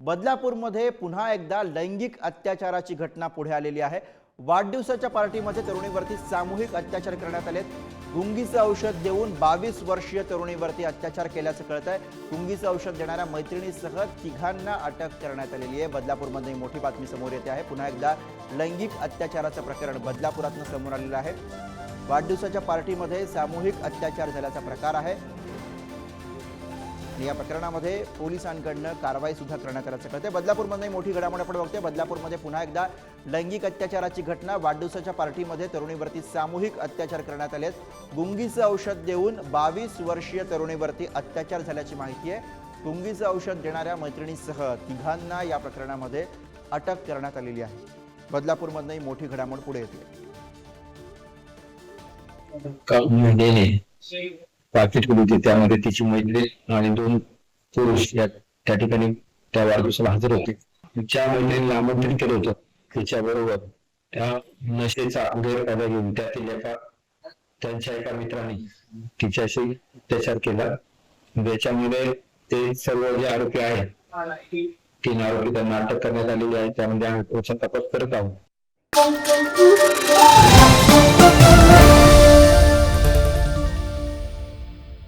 बदलापूरमध्ये पुन्हा एकदा लैंगिक अत्याचाराची घटना पुढे आलेली आहे. वाढदिवसाच्या पार्टीमध्ये तरुणीवरती सामूहिक अत्याचार करण्यात आलेत. गुंगीचं औषध देऊन बावीस वर्षीय तरुणीवरती अत्याचार केल्याचं कळत आहे गुंगीचं औषध देणाऱ्या मैत्रिणीसह तिघांना अटक करण्यात आलेली आहे. बदलापूरमध्ये ही मोठी बातमी समोर येते आहे. पुन्हा एकदा लैंगिक अत्याचाराचं प्रकरण बदलापुरातनं समोर आलेलं आहे. वाढदिवसाच्या पार्टीमध्ये सामूहिक अत्याचार झाल्याचा प्रकार आहे. आणि या प्रकरणामध्ये पोलिसांकडनं कारवाई सुद्धा करण्यात आल्याचं कळते बदलापूरमध्ये मोठी घडामोड आपण बघतोय. बदलापूरमध्ये पुन्हा एकदा लैंगिक अत्याचाराची घटना वाढदिवसाच्या पार्टीमध्ये तरुणीवरती सामूहिक अत्याचार करण्यात आले गुंगीचं औषध देऊन बावीस वर्षीय तरुणीवरती अत्याचार झाल्याची माहिती आहे. गुंगीचं औषध देणाऱ्या मैत्रिणीसह तिघांना या प्रकरणामध्ये अटक करण्यात आलेली आहे. बदलापूरमधनंही मोठी घडामोड पुढे येते. पाकिट होती त्यामध्ये तिची मैत्रीण आणि दोन पुरुष या त्या ठिकाणी त्या वाढदिवसाला हजर होते. ज्या मैत्रिणीला आमंत्रित केलं होतं त्याच्या बरोबर त्या नशेचा गैरफायदा घेऊन त्यातील एका त्यांच्या एका मित्राने तिच्याशी अत्याचार केला. ज्याच्यामुळे ते सर्व जे आरोपी आहेत तीन आरोपी त्यांना अटक करण्यात आलेली आहे. त्यामध्ये आम्ही तपास करत आहोत.